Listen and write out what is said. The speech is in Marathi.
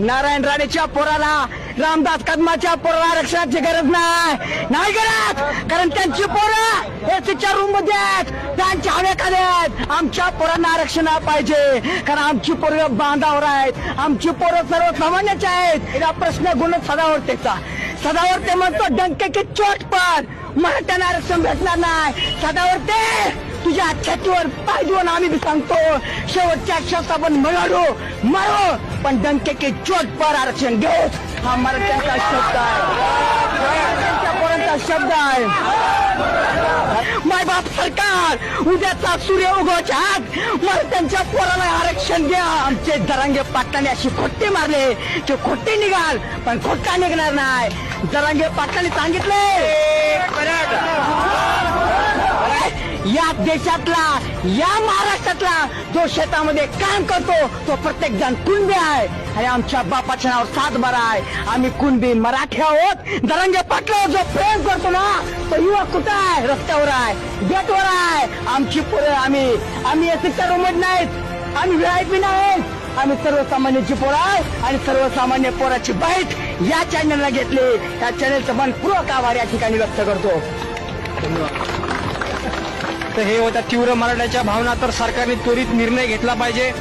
नारायण राणेच्या पोराला रामदास कदमाच्या पोराला आरक्षणाची गरज नाही. नाही गरज कारण त्यांची पोरं एसीच्या रूममध्ये आहेत. त्यांच्या हवेखाली आहेत. आमच्या पोरांना आरक्षण पाहिजे कारण आमची पोरं बांधावर आहेत. आमची पोरं सर्वसामान्याची आहेत. हा प्रश्न गुण सदावर्तेचा. सदावर्ते म्हणतो डंके की चोट पण. मराठ्यांना आरक्षण भेटणार नाही. सदावर्ते! तुझ्या छातीवर पाय देऊन आम्ही बी सांगतो शेवटच्या क्षणात आपण मिळालो मारो पण डंके के चोट पर आरक्षण घेऊ. हा मराठ्यांचा शब्द आहे. पोरांचा शब्द आहे. माय बाप सरकार उद्याचा सूर्य उगवच्या आत मराठ्यांच्या पोराला आरक्षण द्या. आमचे दरांगे पाटलाने अशी खोट्टी मारले ते खोट्टी निघाल पण खोट्टा निघणार नाही. दरांगे पाटलाने सांगितले या देशातला या महाराष्ट्रातला जो शेतामध्ये काम करतो तो प्रत्येक जण कुणबी आहे? आणि आमच्या बापाच्या नाव सात बारा आहे. आम्ही कुणबी मराठी आहोत. दरंगे पाटलावर जो प्रेम करतो ना तो युवक कुठं आहे? रस्त्यावर आहे. गेटवर आहे. आमची पोरं आम्ही आम्ही एसीच्या रूममध्ये नाहीत. आम्ही व्हीआयपी नाहीत. आम्ही सर्वसामान्यांची पोरं आहे आणि सर्वसामान्य पोराची बाईट या चॅनलला घेतली. या चॅनलचं मनपूर्वक आभार या ठिकाणी व्यक्त करतो. तर हे होत्या तीव्र मराठ्याच्या भावना तर सरकारने त्वरित निर्णय घेतला पाहिजे.